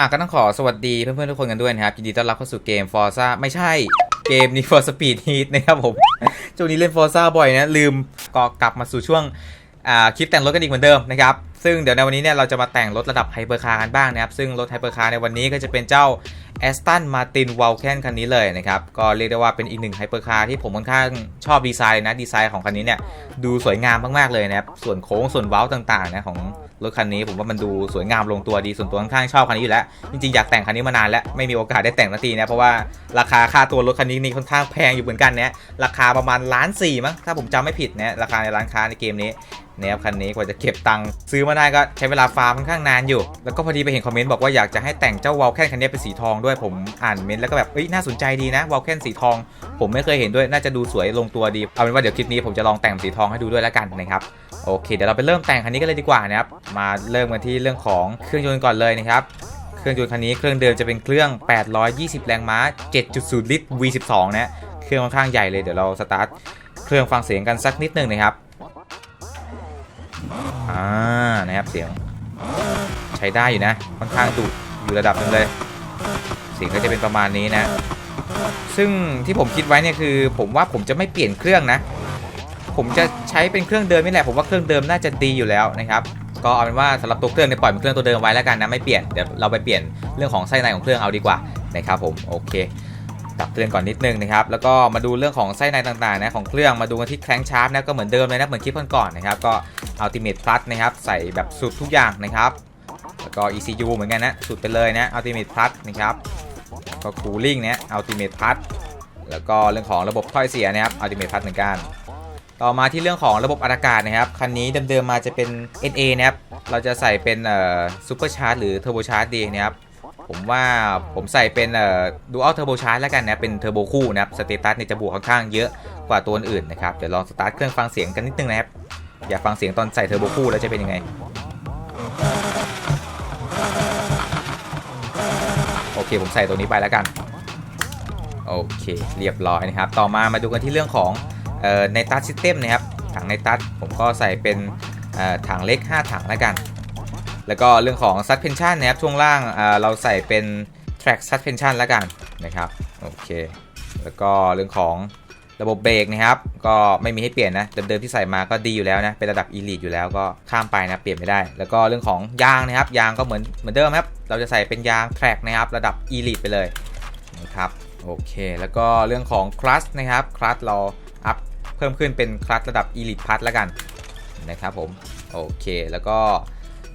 อะก็ต้องขอสวัสดีเพื่อนๆทุกคนกันด้วยนะครับยินดีต้อนรับเข้าสู่เกม Forza ไม่ใช่เกมนี้ for Speed Heat นะครับผมช่วงนี้เล่น Forza บ่อยนะ ลืมก็กลับมาสู่ช่วงอ่าคลิปแต่งรถกันอีกเหมือนเดิมนะครับ ซึ่งเดี๋ยวในวันนี้เนี่ยเราจะมาแต่งรถระดับไฮเปอร์คาร์กันบ้างนะครับ ซึ่งรถไฮเปอร์คาร์ในวันนี้ก็จะเป็นเจ้า Aston Martin w a l k e n คันนี้เลยนะครับ ก็เรียกได้ว่าเป็นอีกหนึ่งไฮเปอร์คาร์ที่ผมค่อนข้างชอบดีไซน์นะ ดีไซน์ของคันนี้เนี่ยดูสวยงามมากๆเลยนะครับ ส่วนโค้งส่วนเว้าต่างๆนะของรถคันนี้ผมว่ามันดูสวยงามลงตัวดีส่วนตัวค่อนข้างชอบคันนี้อยู่แล้ว จริงๆ อยากแต่งคันนี้มานานแล้วไม่มีโอกาสได้แต่งสักทีนะเพราะว่าราคาค่าตัวรถคันนี้นี่ค่อนข้างแพงอยู่เหมือนกันเนี่ยราคาประมาณล้านสี่มั้งถ้าผมจำไม่ผิดนี่ยราคาในร้านค้าในเกมนี้นี่ยครับคันนี้กว่าจะเก็บตังค์ซื้อมาได้ก็ใช้เวลาฟาร์มค่อนข้างนานอยู่ แล้วก็พอดีไปเห็นคอมเมนต์บอกว่าอยากจะให้แต่งเจ้าวอลแคนคันนี้เป็นสีทองด้วยผมอ่านเมนต์แล้วก็แบบเอ้ยน่าสนใจดีนะวอลแคนสีทอง ผมไม่เคยเห็นด้วยน่าจะดูสวยลงตัวดีเอาเป็นว่าเดี๋ยวคลิปนี้ผมจะลองแต่งสีทองให้ดูด้วยแล้วกันนะครับโอเคเดี๋ยวเราไปเริ่มแต่งคันนี้กันเลยดีกว่านะครับมาเริ่มกันที่เรื่องของเครื่องยนต์ก่อนเลยนะครับเครื่องยนต์คันนี้เครื่องเดิมจะเป็นเครื่อง 820 แรงม้า 7.0 ลิตร V12 นะเครื่องค่อนข้างใหญ่เลยเดี๋ยวเราสตาร์ทเครื่องฟังเสียงกันสักนิดนึงนะครับ อ่านะครับเสียง ใช้ได้อยู่นะค่อนข้างดุอยู่ระดับนึงเลย เสียงก็จะเป็นประมาณนี้นะ ซึ่งที่ผมคิดไว้เนี่ยคือ ผมว่าผมจะไม่เปลี่ยนเครื่องนะ ผมจะใช้เป็นเครื่องเดิมนี่แหละผมว่าเครื่องเดิมน่าจะดีอยู่แล้วนะครับก็เอาเป็นว่าสำหรับตัวเครื่องเนี่ยปล่อยเป็นเครื่องตัวเดิมไว้แล้วกันนะไม่เปลี่ยนเดี๋ยวเราไปเปลี่ยนเรื่องของไส้ในของเครื่องเอาดีกว่านะครับผมโอเค ตับเครื่องก่อนนิดนึงนะครับแล้วก็มาดูเรื่องของไส้ในต่างๆนะของเครื่องมาดูกันที่แครงชาร์ปนะก็เหมือนเดิมเลยนะเหมือนคลิปก่อนๆนะครับก็ Ultimate Plus นะครับใส่แบบสุดทุกอย่างนะครับแล้วก็ ECU เหมือนกันนะสุดไปเลยนะ Ultimate Plus นะครับก็ Cooling เนี่ย Ultimate Plus แล้วก็เรื่องของระบบถ้อยเสียนะครับ Ultimate Plus เหมือนกัน ต่อมาที่เรื่องของระบบอากาศนะครับคันนี้เดิมๆมาจะเป็น NA นะครับเราจะใส่เป็นเอ่อซูเปอร์ชาร์จหรือเทอร์โบชาร์จดีนะครับ ผมว่าผมใส่เป็นเอ่อดูอัลเทอร์โบชาร์จแล้วกันนะเป็นเทอร์โบคู่นะครับสเตตัสเนี่ยจะบวกค่อนข้างเยอะกว่าตัวอื่นนะครับเดี๋ยวลองสตาร์ทเครื่องฟังเสียงกันนิดนึงนะครับอยากฟังเสียงตอนใส่เทอร์โบคู่แล้วจะเป็นยังไงโอเคผมใส่ตัวนี้ไปแล้วกันโอเคเรียบร้อยนะครับต่อมามาดูกันที่เรื่องของเอ่อในตัดซิสเต็มนะครับถังในตัดผมก็ใส่เป็นเอ่อถังเล็ก 5 ถังแล้วกัน แล้วก็เรื่องของ suspension นะครับช่วงล่างเอ่อเราใส่เป็น track suspension แล้วกันนะครับโอเคแล้วก็เรื่องของระบบเบรกนะครับ ก็ไม่มีให้เปลี่ยนนะเดิมๆที่ใส่มาก็ดีอยู่แล้วนะเป็นระดับ elite อยู่แล้วก็ข้ามไปนะเปลี่ยนไม่ได้ แล้วก็เรื่องของยางนะครับ ยางก็เหมือนเหมือนเดิมครับเราจะใส่เป็นยาง track นะครับระดับ elite ไปเลยนะครับโอเค แล้วก็เรื่องของคลัตช์นะครับคลัตช์เราอัพเพิ่มขึ้นเป็นคลัตช์ระดับ Elite Plus แล้วกันนะครับผมโอเคแล้วก็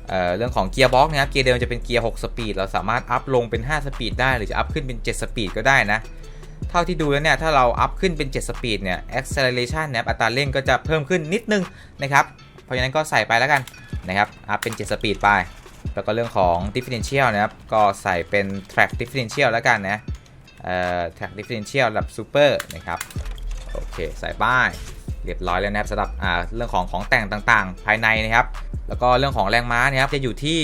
เเรื่องของเกียร์บ็อกนะครับเกียร์เดิมจะเป็นเกียร์6สปีดเราสามารถอัพลงเป็น 5 สปีดได้หรือจะอัพขึ้นเป็น 7 สปีดก็ได้นะ เท่าที่ดูแล้วเนี่ยถ้าเราอัพขึ้นเป็น 7 สปีดเนี่ย acceleration นะครับอัตราเร่งก็จะเพิ่มขึ้นนิดนึงนะครับเพราะฉะนั้นก็ใส่ไปแล้วกันนะครับอัพเป็น 7 สปีดไป แล้วก็เรื่องของ differential นะครับก็ใส่เป็น track differential แล้วกันนะเอ่อ track differential ระดับ super นะครับโอเคใส่ป้าย เรียบร้อยแล้วนะครับสำหรับอ่าเรื่องของของแต่งต่างๆ ภายในนะครับ แล้วก็เรื่องของแรงม้านะครับจะอยู่ที่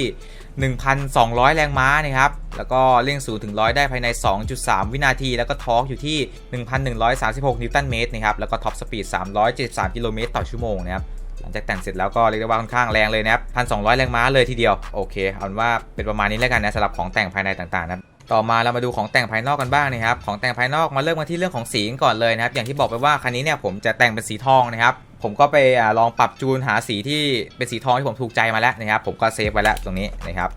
1,200 แรงม้านะครับแล้วก็เร่ง0ถึง 100 ได้ภายใน 2.3 วินาที แล้วก็ทอร์กอยู่ที่ 1,136 นิวตันเมตรนะครับแล้วก็ท็อปสปีด 373 กิโลเมตรต่อชั่วโมงนะครับหลังจากแต่งเสร็จแล้วก็เรียกได้ว่าค่อนข้างแรงเลยนะครับ 1,200 แรงม้าเลยทีเดียว โอเค เอาเป็นว่าเป็นประมาณนี้แล้วกันนะสำหรับของแต่งภายในต่างๆนะครับ ต่อมาเรามาดูของแต่งภายนอกกันบ้างนะครับ ของแต่งภายนอกมาเริ่มกันที่เรื่องของสีก่อนเลยนะครับ อย่างที่บอกไปว่าคันนี้เนี่ยผมจะแต่งเป็นสีทองนะครับ ผมก็ไปอลองปรับจูนหาสีที่เป็นสีทองที่ผมถูกใจมาแล้วนะครับ ผมก็เซฟไว้แล้วตรงนี้นะครับ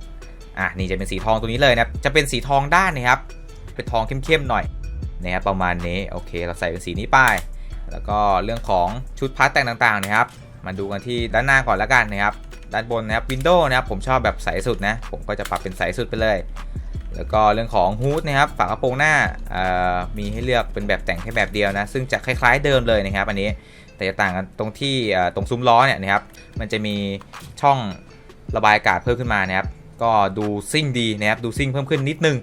อะนี่จะเป็นสีทองตัวนี้เลยนะจะเป็นสีทองด้านนะครับ เป็นทองเข้มๆหน่อยนะครับประมาณนี้ โอเค เราใส่เป็นสีนี้ไป แล้วก็เรื่องของชุดพาร์ทแต่งต่างๆนะครับ มาดูกันที่ด้านหน้าก่อนแล้วกันนะครับ ด้านบนนะครับวินโดว์นะครับผมชอบแบบใสสุดนะ ผมก็จะปรับเป็นใสสุดไปเลย แล้วก็เรื่องของฮูดนะครับฝากระโปรงหน้ามีให้เลือกเป็นแบบแต่งแค่แบบเดียวนะ ซึ่งจะคล้ายๆเดิมเลยนะครับ อันนี้แต่จะต่างกันตรงที่ตรงซุ้มล้อเนี่ยนะครับ มันจะมีช่องระบายอากาศเพิ่มขึ้นมานะครับ ก็ดูซิ่งดีนะครับ ดูซิ่งเพิ่มขึ้นนิดนึง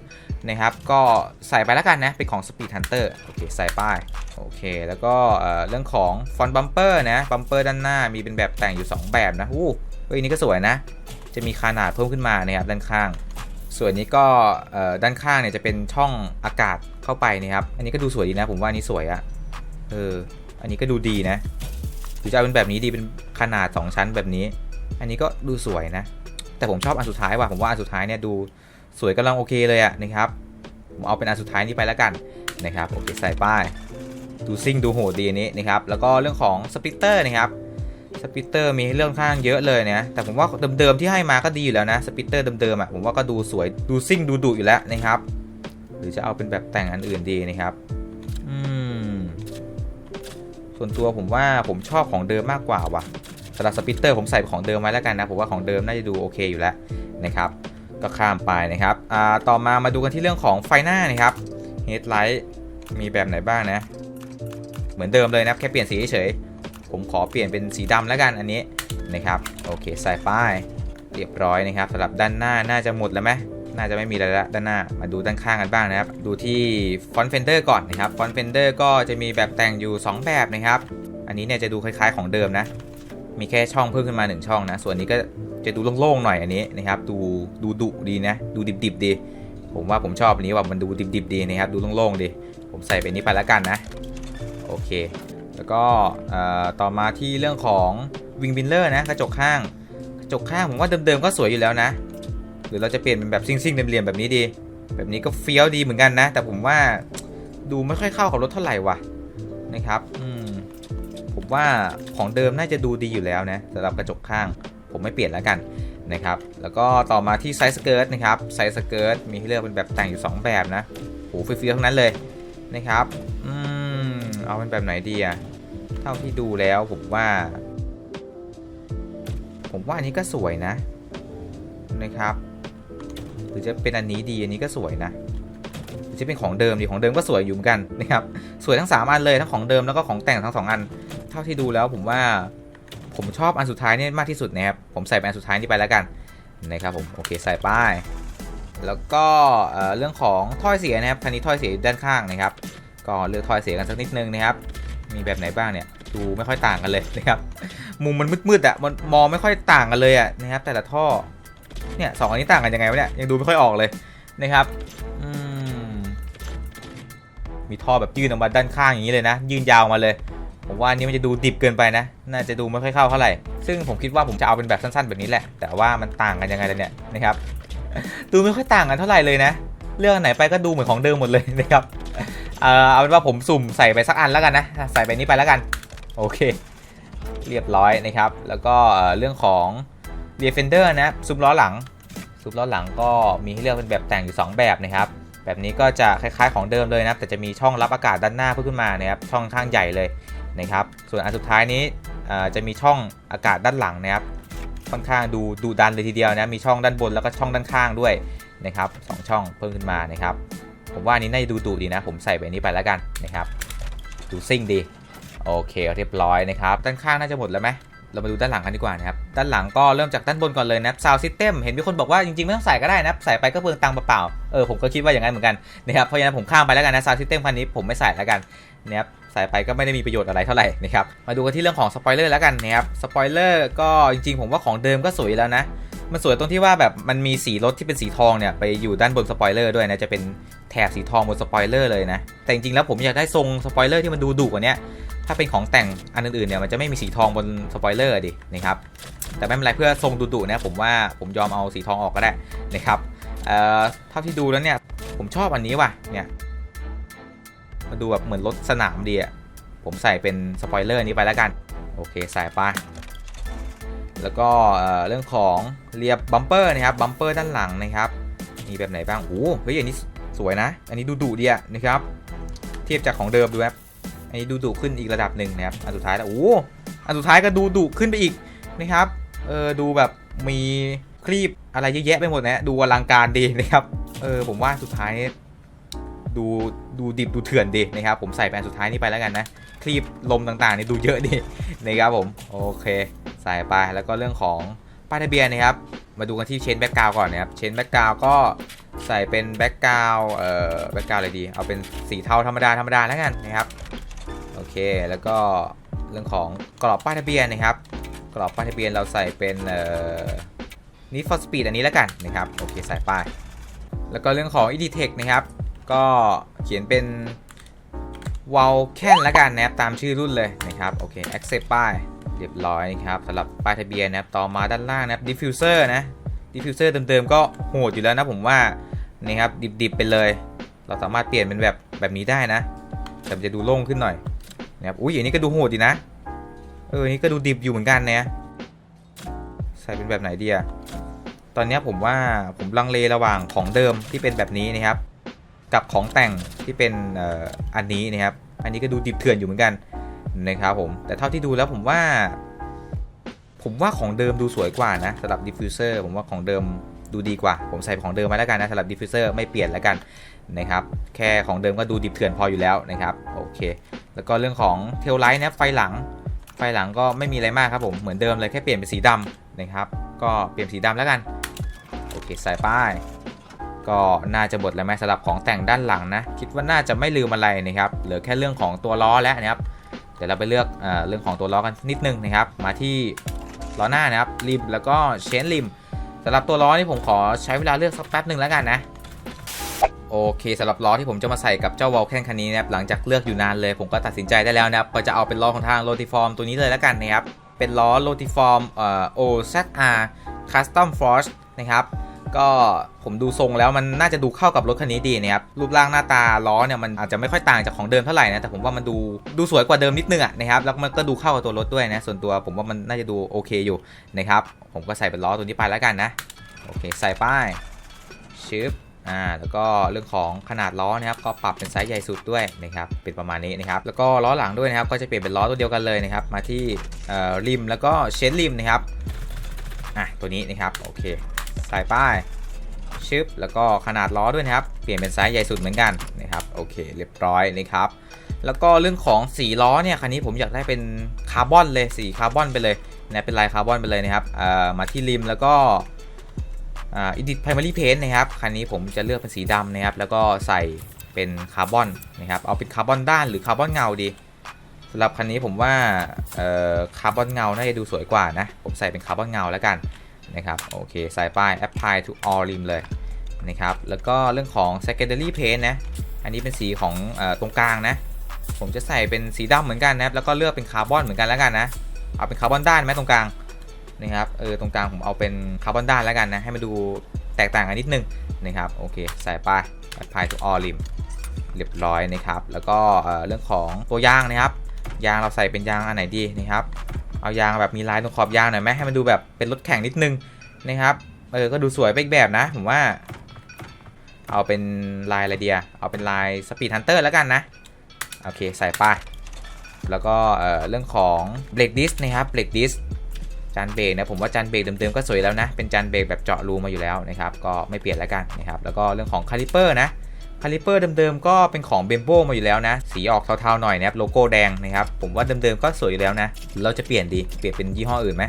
นะครับ ก็ใส่ไปแล้วกันนะ เป็นของ Speed Hunter โอเค ใส่ป้าย โอเค แล้วก็เรื่องของฟอนต์บัมเปอร์นะ บัมเปอร์ด้านหน้ามีเป็นแบบแต่งอยู่ 2 แบบนะ อู้เฮ้ยอันนี้ก็สวยนะ จะมีขนาดเพิ่มขึ้นมานะครับด้านข้าง ส่วนนี้ก็ด้านข้างเนี่ยจะเป็นช่องอากาศเข้าไปนะครับ อันนี้ก็ดูสวยดีนะ ผมว่าอันนี้สวยอะเออ อันนี้ก็ดูดีนะหรือจะเอาเป็นแบบนี้ดีเป็นขนาด 2 ชั้นแบบนี้ อันนี้ก็ดูสวยนะ แต่ผมชอบอันสุดท้ายว่ะ ผมว่าอันสุดท้ายเนี่ยดูสวยกำลังโอเคเลยอะนะครับ ผมเอาเป็นอันสุดท้ายนี้ไปแล้วกันนะครับ โอเคใส่ป้าย ดูซิ่งดูโหดดีอันนี้นะครับ แล้วก็เรื่องของสปิตเตอร์นะครับ สปิเตอร์มีให้เรื่องข้างเยอะเลยนะแต่ผมว่าเดิมๆที่ให้มาก็ดีอยู่แล้วนะสปิเตอร์เดิมๆอะผมว่าก็ดูสวยดูซิ่งดูดุอยู่แล้วนะครับ หรือจะเอาเป็นแบบแต่งอันอื่นดีนะครับอืมส่วนตัวผมว่าผมชอบของเดิมมากกว่าว่ะสำหรับสปิเตอร์ผมใส่ของเดิมไว้แล้วกันนะผมว่าของเดิมน่าจะดูโอเคอยู่แล้วนะครับ ก็ข้ามไปนะครับอ่าต่อมามาดูกันที่เรื่องของไฟหน้านะครับเฮดไลท์มีแบบไหนบ้างนะ เหมือนเดิมเลยนะแค่เปลี่ยนสีเฉย ผมขอเปลี่ยนเป็นสีดำแล้วกันอันนี้นะครับโอเคใส่ป้ายเรียบร้อยนะครับสำหรับด้านหน้าน่าจะหมดแล้วไหมน่าจะไม่มีอะไรละด้านหน้ามาดูด้านข้างกันบ้างนะครับ ดูที่ฟอนต์เฟนเดอร์ก่อนนะครับฟอนต์เฟนเดอร์ก็จะมีแบบแต่งอยู่ 2 แบบนะครับ อันนี้เนี่ยจะดูคล้ายๆของเดิมนะ มีแค่ช่องเพิ่มขึ้นมา 1 ช่องนะ ส่วนนี้ก็จะดูโล่งๆหน่อยอันนี้นะครับ ดูดูดุดีนะ ดูดิบๆดี ผมว่าผมชอบอันนี้ว่ามันดูดิบๆดีนะครับ ดูโล่งๆดี ผมใส่ไปนี้ไปแล้วกันนะ โอเค แล้วก็ต่อมาที่เรื่องของวิงบินเลอร์นะกระจกข้างกระจกข้างผมว่าเดิมๆก็สวยอยู่แล้วนะ หรือเราจะเปลี่ยนเป็นแบบซิ่งๆเหลี่ยมๆแบบนี้ดี แบบนี้ก็เฟี้ยวดีเหมือนกันนะ แต่ผมว่าดูไม่ค่อยเข้ากับรถเท่าไหร่ว่ะนะครับผมว่าของเดิมน่าจะดูดีอยู่แล้วนะสำหรับกระจกข้าง ผมไม่เปลี่ยนแล้วกันนะครับ แล้วก็ต่อมาที่ไซส์สเกิร์ตนะครับไซส์สเกิร์ตมีให้เลือกเป็นแบบแต่งอยู่ 2 แบบนะโหเฟี้ยวๆทั้งนั้นเลยนะครับ อืม เอาเป็นแบบไหนดีอะ เท่าที่ดูแล้วผมว่า ผมว่าอันนี้ก็สวยนะนะครับ หรือจะเป็นอันนี้ดีอันนี้ก็สวยนะหรือจะเป็นของเดิมดีของเดิมก็สวยอยู่เหมือนกันนะครับสวยทั้ง3อันเลยทั้งของเดิมแล้วก็ของแต่งทั้ง2อัน เท่าที่ดูแล้วผมว่าผมชอบอันสุดท้ายนี่มากที่สุดนะครับผมใส่เป็นอันสุดท้ายนี้ไปแล้วกันนะครับผมโอเคใส่ป้ายแล้วก็เอ่อเรื่องของถ้อยเสียนะครับคันนี้ถ้อยเสียด้านข้างนะครับ ก็เลือกถ้อยเสียกันสักนิดนึงนะครับ มีแบบไหนบ้างเนี่ยดูไม่ค่อยต่างกันเลยนะครับมุมมันมืดๆอะมันมองไม่ค่อยต่างกันเลยอะนะครับแต่ละท่อเนี่ยสองอันนี้ต่างกันยังไงวะเนี่ยยังดูไม่ค่อยออกเลยนะครับมีท่อแบบยื่นออกมาด้านข้างอย่างนี้เลยนะ ยื่นยาวมาเลย ผมว่าอันนี้มันจะดูดิบเกินไปนะ น่าจะดูไม่ค่อยเข้าเท่าไหร่ ซึ่งผมคิดว่าผมจะเอาเป็นแบบสั้นๆแบบนี้แหละ แต่ว่ามันต่างกันยังไงล่ะเนี่ยนะครับ ดูไม่ค่อยต่างกันเท่าไหร่เลยนะ เรื่องไหนไปก็ดูเหมือนของเดิมหมดเลยนะครับ เออเอาเป็นว่าผมสุ่มใส่ไปสักอันแล้วกันนะ ใส่ไปนี้ไปแล้วกัน โอเค เรียบร้อยนะครับ แล้วก็เรื่องของเรียฟเฟนเดอร์นะ ซุปล้อหลัง ซุปล้อหลังก็มีให้เลือกเป็นแบบแต่งอยู่ 2 แบบนะครับ แบบนี้ก็จะคล้ายๆของเดิมเลยนะ แต่จะมีช่องรับอากาศด้านหน้าเพิ่มขึ้นมานะครับ ช่องข้างใหญ่เลยนะครับ ส่วนอันสุดท้ายนี้จะมีช่องอากาศด้านหลังนะครับ ค่อนข้างดูดูดันเลยทีเดียวนะ มีช่องด้านบนแล้วก็ช่องด้านข้างด้วยนะครับสองช่องเพิ่มขึ้นมานะครับ ผมว่านี้น่าจะดูดุดีนะ ผมใส่ไปนี้ไปแล้วกันนะครับ ดูซิ่งดี โอเคเรียบร้อยนะครับ ด้านข้างน่าจะหมดแล้วไหมเรามาดูด้านหลังกันดีกว่านะครับ ด้านหลังก็เริ่มจากด้านบนก่อนเลยนะครับ Sound System เห็นมีคนบอกว่าจริงๆ ไม่ต้องใส่ก็ได้นะ ใส่ไปก็เปลืองตังค์เปล่าๆ เออผมก็คิดว่าอย่างนั้นเหมือนกันนะครับ เพราะฉะนั้นผมข้ามไปแล้วกันนะ Sound System คันนี้ผมไม่ใส่แล้วกันนะครับ ใส่ไปก็ไม่ได้มีประโยชน์อะไรเท่าไหร่นะครับ มาดูกันที่เรื่องของสปอยเลอร์แล้วกันนะครับ สปอยเลอร์ก็จริงๆ ผมว่าของเดิมก็สวยแล้วนะ มันสวยตรงที่ว่าแบบมันมีสีรถที่เป็นสีทองเนี่ยไปอยู่ด้านบนสปอยเลอร์ด้วยนะจะเป็นแถบสีทองบนสปอยเลอร์เลยนะแต่จริงๆแล้วผมอยากได้ทรงสปอยเลอร์ที่มันดูดุกว่าเนี้ยถ้าเป็นของแต่งอันอื่นๆเนี่ยมันจะไม่มีสีทองบนสปอยเลอร์ดินะครับแต่ไม่เป็นไรเพื่อทรงดุๆนะผมว่าผมยอมเอาสีทองออกก็ได้นะครับเอ่อเท่าที่ดูแล้วเนี่ยผมชอบอันนี้ว่ะเนี่ยมาดูแบบเหมือนรถสนามดีอะผมใส่เป็นสปอยเลอร์นี้ไปแล้วกันโอเคใส่ไป แล้วก็เรื่องของเรียบบัมเปอร์นะครับบัมเปอร์ด้านหลังนะครับมีแบบไหนบ้างโอ้เฮ้ยอันนี้สวยนะ อันนี้ดูดุดีอะนะครับ เทียบจากของเดิมดูครับอันนี้ดูดุขึ้นอีกระดับหนึ่งนะครับอันสุดท้ายแล้วโอ้อันสุดท้ายก็ดูดุขึ้นไปอีกนะครับเออดูแบบมีคลีปอะไรเยอะแยะไปหมดนะดูอลังการดีนะครับเออผมว่าสุดท้าย ดูดูดิบดูเถื่อนดีนะครับผมใส่ไปอันสุดท้ายนี้ไปแล้วกันนะคลีปลมต่างๆนี่ดูเยอะดีนะครับผมโอเค ใส่ไปแล้วก็เรื่องของป้ายทะเบียนนะครับมาดูกันที่เชนแบ็กกราวก่อนนะครับเชนแบ็กกราวก็ใส่เป็นแบ็กกราวเอ่อแบ็กกราวอะไรดี เอาเป็นสีเทาธรรมดาธรรมดาแล้วกันนะครับโอเคแล้วก็เรื่องของกรอบป้ายทะเบียนนะครับ กรอบป้ายทะเบียนเราใส่เป็นเอ่อนี่ for speed อันนี้แล้วกันนะครับโอเคใส่ป้ายแล้วก็เรื่องของ editech นะครับ ก็เขียนเป็น w a l c a n แล้วกันนะครับตามชื่อรุ่นเลยนะครับโอเค accept ป้ายเรียบร้อยครับสำหรับป้ายทะเบียนนะครับต่อมาด้านล่างนะครับ diffuser นะ diffuser เดิมๆก็โหดอยู่แล้วนะผมว่านี่ครับดิบๆไปเลย เราสามารถเปลี่ยนเป็นแบบแบบนี้ได้นะ แต่จะดูโล่งขึ้นหน่อยนะครับอุ้ยอย่างนี้ก็ดูโหดดีนะเออนี่ก็ดูดิบอยู่เหมือนกันเนี่ยใส่เป็นแบบไหนดีอะตอนนี้ผมว่าผมลังเลระหว่างของเดิมที่เป็นแบบนี้นะครับ กับของแต่งที่เป็นอันนี้นะครับ อันนี้ก็ดูดิบเถื่อนอยู่เหมือนกันนะครับผม แต่เท่าที่ดูแล้วผมว่า ผมว่าของเดิมดูสวยกว่านะสำหรับดิฟฟิวเซอร์ผมว่าของเดิมดูดีกว่า ผมใส่ของเดิมมาแล้วกันนะสำหรับดิฟฟิวเซอร์ไม่เปลี่ยนแล้วกันนะครับ แค่ของเดิมก็ดูดิบเถื่อนพออยู่แล้วนะครับโอเค แล้วก็เรื่องของเทลไลท์นะไฟหลัง ไฟหลังก็ไม่มีอะไรมากครับผมเหมือนเดิมเลยแค่เปลี่ยนเป็นสีดำนะครับ ก็เปลี่ยนสีดำแล้วกันโอเคใส่ป้าย ก็น่าจะหมดแล้วไหมสำหรับของแต่งด้านหลังนะ คิดว่าน่าจะไม่ลืมอะไรนะครับเหลือแค่เรื่องของตัวล้อแล้วนะครับเดี๋ยวเราไปเลือกเออเรื่องของตัวล้อกันนิดนึงนะครับ มาที่ล้อหน้านะครับริมแล้วก็เชนริมสำหรับตัวล้อนี่ผมขอใช้เวลาเลือกสักแป๊บหนึ่งแล้วกันนะโอเคสำหรับล้อที่ผมจะมาใส่กับเจ้าวอลแคนคันนี้นะครับหลังจากเลือกอยู่นานเลยผมก็ตัดสินใจได้แล้วนะครับก็จะเอาเป็นล้อของทางโรติฟอร์มตัวนี้เลยแล้วกันนะครับเป็นล้อโรติฟอร์มเอ่อ OZR Custom Force นะครับ ก็ผมดูทรงแล้วมันน่าจะดูเข้ากับรถคันนี้ดีนะครับรูปร่างหน้าตาล้อเนี่ยมันอาจจะไม่ค่อยต่างจากของเดิมเท่าไหร่นะแต่ผมว่ามันดูดูสวยกว่าเดิมนิดนึงอะนะครับแล้วมันก็ดูเข้ากับตัวรถด้วยนะส่วนตัวผมว่ามันน่าจะดูโอเคอยู่นะครับผมก็ใส่เป็นล้อตัวนี้ไปแล้วกันนะโอเคใส่ป้ายชึบอ่าแล้วก็เรื่องของขนาดล้อนะครับก็ปรับเป็นไซส์ใหญ่สุดด้วยนะครับเป็นประมาณนี้นะครับแล้วก็ล้อหลังด้วยนะครับก็จะเปลี่ยนเป็นล้อตัวเดียวกันเลยนะครับมาที่เอ่อริมแล้วก็เชนริมนะครับอะตัวนี้นะครับโอเค ใส่ป้ายชึบแล้วก็ขนาดล้อด้วยนะครับ เปลี่ยนเป็นไซส์ใหญ่สุดเหมือนกันนะครับโอเคเรียบร้อยนะครับ แล้วก็เรื่องของสีล้อเนี่ยคันนี้ผมอยากได้เป็นคาร์บอนเลยสีคาร์บอนไปเลยนะเป็นลายคาร์บอนไปเลยนะครับเอ่อมาที่ริมแล้วก็อ่า Edit Primary Paint นะครับคันนี้ผมจะเลือกเป็นสีดำนะครับ แล้วก็ใส่เป็นคาร์บอนนะครับเอาเป็นคาร์บอนด้านหรือคาร์บอนเงาดีสำหรับคันนี้ผมว่าเอ่อคาร์บอนเงาน่าจะดูสวยกว่านะผมใส่เป็นคาร์บอนเงาแล้วกัน นะครับโอเคใส่ป้าย Apply to all rim เลยนะครับแล้วก็เรื่องของ Secondary Paint นะอันนี้เป็นสีของอตรงกลางนะผมจะใส่เป็นสีดำเหมือนกันนะครับแล้วก็เลือกเป็นคาร์บอนเหมือนกันแล้วกันนะเอาเป็นคาร์บอนด้านไหมตรงกลางนะครับเออตรงกลางผมเอาเป็นคาร์บอนด้านแล้วกันนะให้มันดูแตกต่างกันนิดนึงนะครับโอเคใส่ไป apply to all rim เรียบร้อยนะครับแล้วก็เรื่องของตัวยางนะครับยางเราใส่เป็นยางอันไหนดีนะครับ เอายางแบบมีลายตรงขอบยางหน่อยไหมให้มันดูแบบเป็นรถแข่งนิดนึงนะครับเออก็ดูสวยไปอีกแบบนะ ผมว่า เอาเป็นลายอะไรเดียเอาเป็นลาย Speed Hunter แล้วกันนะ โอเคใส่ไปแล้วก็เออเรื่องของ brake disc นะครับ brake disc จานเบรกนะผมว่าจานเบรกเดิมๆก็สวยแล้วนะ เป็นจานเบรกแบบเจาะรูมาอยู่แล้วนะครับ ก็ไม่เปลี่ยนแล้วกันนะครับ แล้วก็เรื่องของคาลิเปอร์นะ คาลิเปอร์เดิมๆก็เป็นของเบมโบมาอยู่แล้วนะ สีออกเทาๆหน่อยนะครับโลโก้แดงนะครับผมว่าเดิมๆก็สวยอยู่แล้วนะ เราจะเปลี่ยนดีเปลี่ยนเป็นยี่ห้ออื่นไหม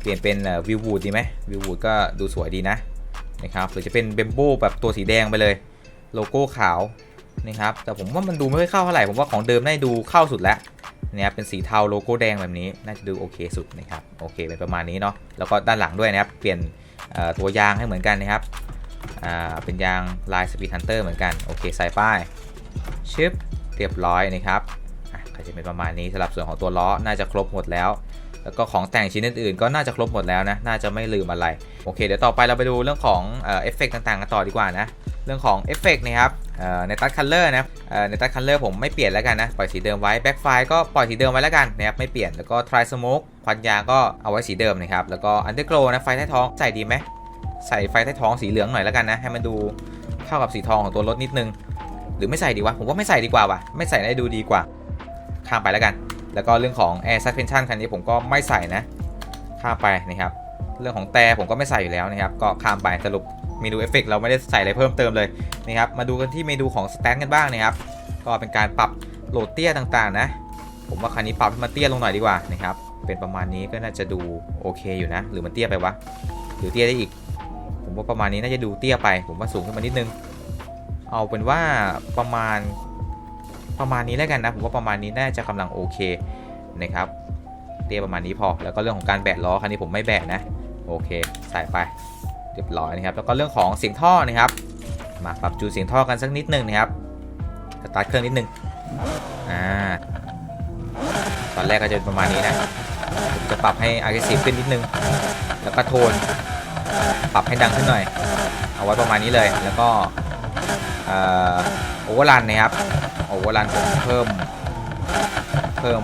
เปลี่ยนเป็นวิววูดดีไหมวิววูดก็ดูสวยดีนะนะครับหรือจะเป็นเบมโบแบบตัวสีแดงไปเลย โลโก้ขาวนะครับแต่ผมว่ามันดูไม่ค่อยเข้าเท่าไหร่ผมว่าของเดิมน่าดูเข้าสุดแล้วเนี่ยเป็นสีเทาโลโก้แดงแบบนี้น่าจะดูโอเคสุดนะครับโอเคเป็นประมาณนี้เนาะแล้วก็ด้านหลังด้วยนะครับเปลี่ยนตัวยางให้เหมือนกันนะครับ อ่าเป็นยางลายสปีดฮันเตอร์เหมือนกัน โอเคใส่ป้ายชึบเรียบร้อยนะครับก็จะเป็นประมาณนี้สำหรับส่วนของตัวล้อน่าจะครบหมดแล้ว แล้วก็ของแต่งชิ้นอื่นๆ ก็น่าจะครบหมดแล้วนะ น่าจะไม่ลืมอะไร โอเค เดี๋ยวต่อไปเราไปดูเรื่องของเอฟเฟกต่างๆกันต่อดีกว่านะ เรื่องของเอฟเฟกนะครับในตัดคัลเลอร์นะในตัดคัลเลอร์ผมไม่เปลี่ยนแล้วกันนะ ปล่อยสีเดิมไว้แบ็กไฟก็ปล่อยสีเดิมไว้แล้วกันนะครับ ไม่เปลี่ยน แล้วก็ทริสโมกควันยางก็เอาไว้สีเดิมนะครับ แล้วก็อันเดอร์โกลนะ ไฟใต้ท้องใส่ดีไหม ใส่ไฟใต้ท้องสีเหลืองหน่อยแล้วกันนะ ให้มันดูเข้ากับสีทองของตัวรถนิดนึง หรือไม่ใส่ดีวะ ผมว่าไม่ใส่ดีกว่าว่ะ ไม่ใส่ได้ดูดีกว่า ข้ามไปแล้วกัน แล้วก็เรื่องของ Air Suspension คันนี้ผมก็ไม่ใส่นะ ข้ามไปนะครับ เรื่องของแต่ผมก็ไม่ใส่อยู่แล้วนะครับ ก็ข้ามไปสรุปเมนูเอฟเฟกเราไม่ได้ใส่อะไรเพิ่มเติมเลยนะครับ มาดูกันที่เมนูของสแตนกันบ้างนะครับ ก็เป็นการปรับโหลดเตี้ยต่างๆนะ ผมว่าคันนี้ปรับให้มันเตี้ยลงหน่อยดีกว่านะครับ เป็นประมาณนี้ก็น่าจะดูโอเคอยู่นะ หรือมันเตี้ยไปวะ หรือเตี้ยได้อีก ผมว่าประมาณนี้น่าจะดูเตี้ยไป ผมว่าสูงขึ้นมานิดนึง เอาเป็นว่าประมาณประมาณนี้แล้วกันนะผมว่าประมาณนี้น่าจะกำลังโอเคนะครับ เตี้ยประมาณนี้พอ แล้วก็เรื่องของการแบะล้อคันนี้ผมไม่แบะนะ โอเคใส่ไปเรียบร้อยนะครับ แล้วก็เรื่องของเสียงท่อนะครับ มาปรับจูนเสียงท่อกันสักนิดนึงนะครับสตาร์ทเครื่องนิดนึงอ่าตอนแรกก็จะประมาณนี้นะจะปรับให้ aggressive ขึ้นนิดนึง แล้วก็โทน ปรับให้ดังขึ้นหน่อย เอาไว้ประมาณนี้เลย แล้วก็โอเวอร์รันนะครับ โอเวอร์รันผมเพิ่ม เพิ่ม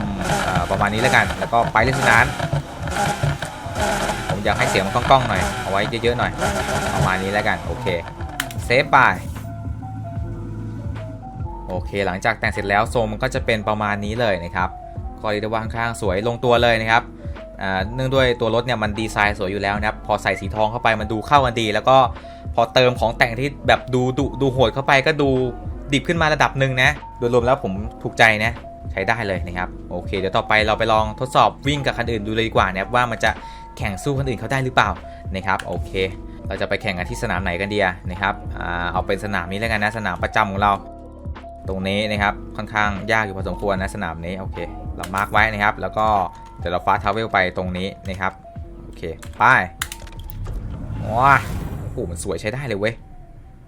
ประมาณนี้แล้วกัน แล้วก็ไปเลสนานผมอยากให้เสียงมันก้องๆหน่อย เอาไว้เยอะๆหน่อย ประมาณนี้แล้วกัน โอเค เซฟไปโอเค หลังจากแต่งเสร็จแล้วทรงมันก็จะเป็นประมาณนี้เลยนะครับ ก็เรียกได้ว่าค่อนข้างสวยลงตัวเลยนะครับ เนื่องด้วยตัวรถเนี่ยมันดีไซน์สวยอยู่แล้วนะครับพอใส่สีทองเข้าไปมันดูเข้ากันดี แล้วก็พอเติมของแต่งที่แบบดูดุดูโหดเข้าไปก็ดูดิบขึ้นมาระดับหนึ่งนะโดยรวมแล้วผมถูกใจนะใช้ได้เลยนะครับโอเค เดี๋ยวต่อไปเราไปลองทดสอบวิ่งกับคันอื่นดูเลยดีกว่านะครับว่ามันจะแข่งสู้คันอื่นเขาได้หรือเปล่านะครับโอเค เราจะไปแข่งกันที่สนามไหนกันดีนะครับอเอาเป็นสนามนี้แล้วกันนะสนามประจำของเรา ตรงนี้นะครับค่อนข้างยากอยู่พอสมควรนะสนามนี้โอเค เรามาร์กไว้นะครับ แล้วก็เดี๋ยวเราฟาสทาวเวลไปตรงนี้นะครับ โอเค ไปว้าโอ้โหมันสวยใช้ได้เลยเว้ย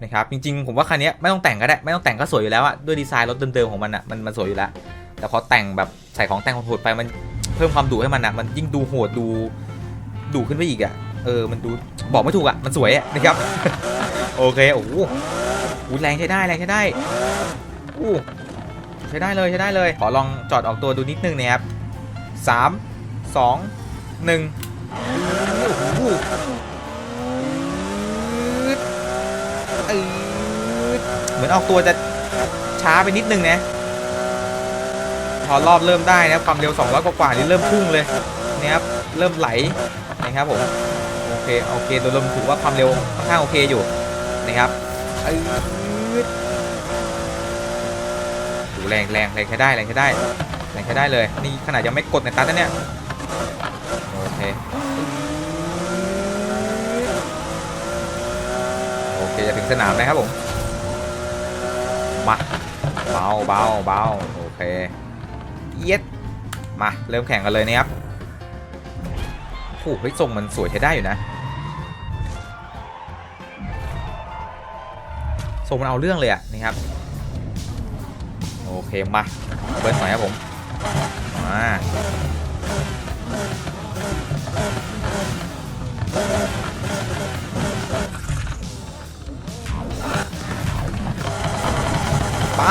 นะครับจริงๆ ผมว่าคันนี้ไม่ต้องแต่งก็ได้ ไม่ต้องแต่งก็สวยอยู่แล้วอะด้วยดีไซน์รถเดิมๆของมันอะมันมันสวยอยู่แล้ว แต่พอแต่งแบบใส่ของแต่งโหดไปมันเพิ่มความดุให้มันอะมันยิ่งดูโหดดูดุขึ้นไปอีกอะเออมันดูบอกไม่ถูกอะมันสวยอะนะครับโอเคโอ้โหแรงใช้ได้แรงใช้ได้อู้ ใช้ได้เลยใช้ได้เลย ขอลองจอดออกตัวดูนิดนึงนะครับสามสองหนึ่งเหมือนออกตัวจะช้าไปนิดนึงนะพอรอบเริ่มได้นะความเร็ว 200 กว่าๆนี่เริ่มพุ่งเลยนะครับเริ่มไหลนะครับผมโอเคโอเคโดยรวมถือว่าความเร็วค่อนข้างโอเคอยู่นะครับอืด ดู แรงแรงแรงใช้ได้แรงใช้ได้แรงใช้ได้เลย นี่ขนาดยังไม่กดในตัดนะเนี่ยโอเคโอเคจะถึงสนามแล้วครับผมมาเบาเบาเบาโอเคเย็ดมาเริ่มแข่งกันเลยนะครับโอ้โหทรงมันสวยใช้ได้อยู่นะทรงมันเอาเรื่องเลยอะนี่ครับ เคมาเบิร์นหน่อยครับผมมาไป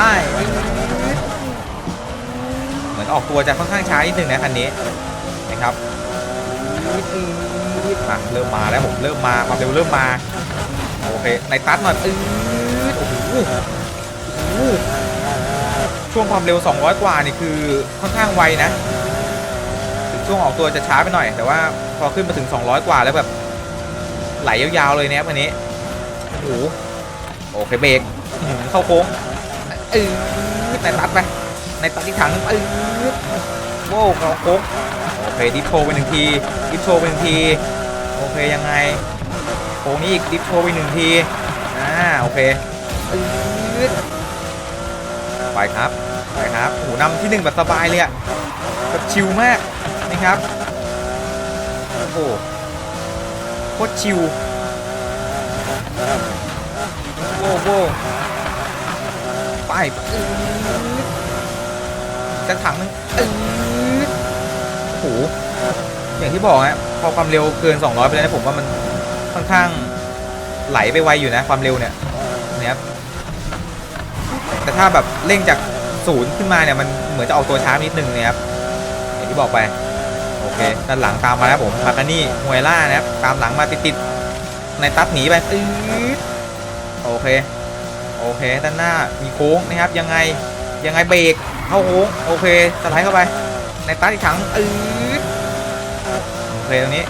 เหมือนออกตัวจะค่อนข้างช้านิดนึงนะคันนี้นะครับมาเริ่มมาแล้วผมเริ่มมาความเร็วเริ่มมาโอเคในตัดหน่อยอืดโอ้โหโอ้โห ช่วงความเร็ว 200 กว่านี่คือค่อนข้างไวนะถึงช่วงออกตัวจะช้าไปหน่อย แต่ว่าพอขึ้นมาถึง 200 กว่าแล้วแบบไหลยาวๆเลยนะครับวันนี้โอ้โหโอเคเบรกหือเข้าโค้งเออในตัดไปในตัดที่ถังเออโว้วเข้าโค้งโอเคดิฟโชว์ไปหนึ่งทีดิฟโชว์ไปหนึ่งทีโอเคยังไงโค้งนี้อีกดิฟโชว์ไปหนึ่งทีอ่าโอเคไปครับ ไปครับโอ้โหนำที่หนึ่งแบบสบายเลยอะแบบชิลมากนะครับโอ้โหโคตรชิลโว้โว้ไปจะถังนึงอื้อโอ้โหอย่างที่บอกฮะพอความเร็วเกิน 200 ไปแล้วนะผมว่ามันค่อนข้างไหลไปไวอยู่นะความเร็วเนี่ยนะครับแต่ถ้าแบบเร่งจาก ศูนย์ขึ้นมาเนี่ยมันเหมือนจะออกตัวช้านิดนึงนะครับอย่างที่บอกไปโอเคด้านหลังตามมาแล้วผมมากานี่ฮวยล่านะครับตามหลังมาติดๆในตัดหนีไปอื้อโอเคโอเคด้านหน้ามีโค้งนะครับยังไงยังไงเบรกเข้าโค้งโอเคสไลด์เข้าไป ในตัดอีกครั้งอื้อโอเคตรงนี้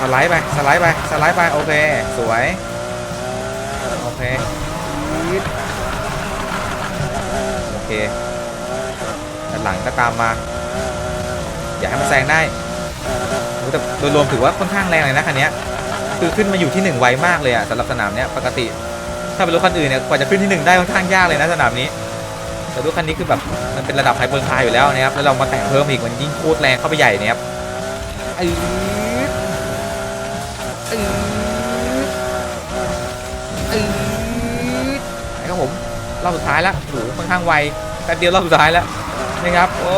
สไลด์ไปสไลด์ไปสไลด์ไปโอเคสวยโอเคอื้อ โอ เคด้านหลังก็ตามมา อยากให้มันแซงได้โอ้แต่โดยรวมถือว่าค่อนข้างแรงเลยนะคันนี้คือขึ้นมาอยู่ที่หนึ่งไวมากเลยอะสำหรับสนามเนี้ยปกติ ถ้าเป็นรถคันอื่นเนี่ยกว่าจะขึ้นที่หนึ่งได้ค่อนข้างยากเลยนะสนามนี้แต่รถคันนี้คือแบบมันเป็นระดับไฮเปอร์คาร์อยู่แล้วนะครับแล้วเรามาแต่งเพิ่มอีกมันยิ่งโคตรแรงเข้าไปใหญ่นะครับ รอบสุดท้ายแล้วโอ้โหค่อนข้างไวแป๊บเดียวรอบสุดท้ายแล้วนะครับโอ้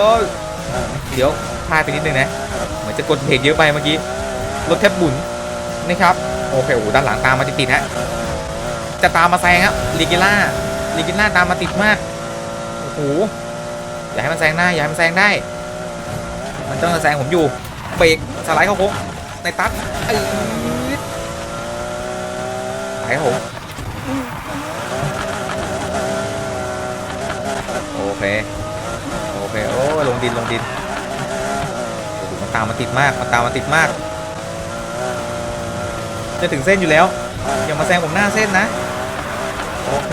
เดี๋ยวพลาดไปนิดนึงนะเหมือนจะกดเบรกเยอะไปเมื่อกี้รถแทบบุนนะครับโอเคโอ้ด้านหลังตามมาติดๆฮะจะตามมาแซงครับลิกิล่าลิกิล่าตามมาติดมากโอ้โหอย่าให้มันแซงหน้าอย่าให้มันแซงได้ มันต้องแซงผมอยู่เบรกสไลด์เข้าโค้งในตัดเอ้ยไปครับผม เค โอเค โอ้ยลงดินลงดินโอ้โหมันตามมาติดมากมันตามมาติดมาก จะถึงเส้นอยู่แล้ว อย่ามาแซงผมหน้าเส้นนะ โอเค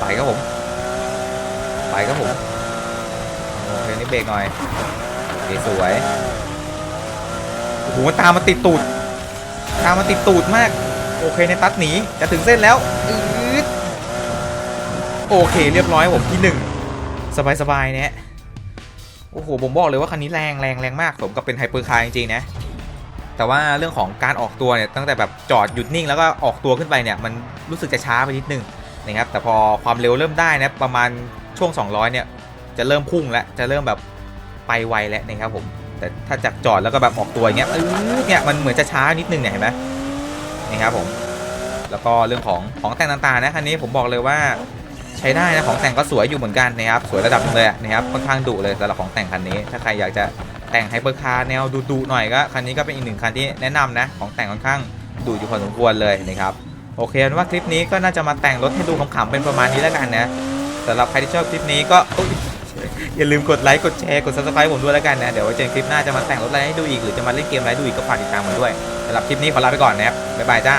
ไปครับผม ไปครับผม โอเคนี่เบรกหน่อยโอเคสวย โอ้โหมันตามมาติดตูด ตามมาติดตูดมาก โอเคในตัดหนี จะถึงเส้นแล้ว โอเคเรียบร้อยผมที่หนึ่งสบายๆเนี่ยโอ้โหผมบอกเลยว่าคันนี้แรงแรงแรงมากสมกับเป็นไฮเปอร์คาร์จริงๆนะแต่ว่าเรื่องของการออกตัวเนี่ยตั้งแต่แบบจอดหยุดนิ่งแล้วก็ออกตัวขึ้นไปเนี่ยมันรู้สึกจะช้าไปนิดนึงนะครับแต่พอความเร็วเริ่มได้นะประมาณช่วง 200 เนี่ยจะเริ่มพุ่งแล้วจะเริ่มแบบไปไวแล้วนะครับผมแต่ถ้าจากจอดแล้วก็แบบออกตัวอย่างเงี้ยเออเนี่ยมันเหมือนจะช้านิดนึงเนี่ยเห็นไหมนี่ครับผมแล้วก็เรื่องของของแต่งต่างๆนะคันนี้ผมบอกเลยว่า ใช้ได้นะของแต่งก็สวยอยู่เหมือนกันนะครับสวยระดับเลยนะครับค่อนข้างดุเลยสำหรับของแต่งคันนี้ ถ้าใครอยากจะแต่งไฮเปอร์คาร์แนวดุๆหน่อยก็คันนี้ก็เป็นอีกหนึ่งคันที่แนะนำนะของแต่งค่อนข้างดุอยู่พอสมควรเลยนะครับโอเคเป็นว่าคลิปนี้ก็น่าจะมาแต่งรถให้ดูขำๆเป็นประมาณนี้แล้วกันนะสำหรับใครที่ชอบคลิปนี้ก็อย่าลืมกดไลค์กดแชร์กด subscribe ผมด้วยแล้วกันนะเดี๋ยวไว้เจอกันคลิปหน้าจะมาแต่งรถอะไรให้ดูอีกหรือจะมาเล่นเกมอะไรดูอีกก็ฝากติดตามผมด้วยสำหรับคลิปนี้ขอลาไปก่อนนะครับบ๊ายบายจ้า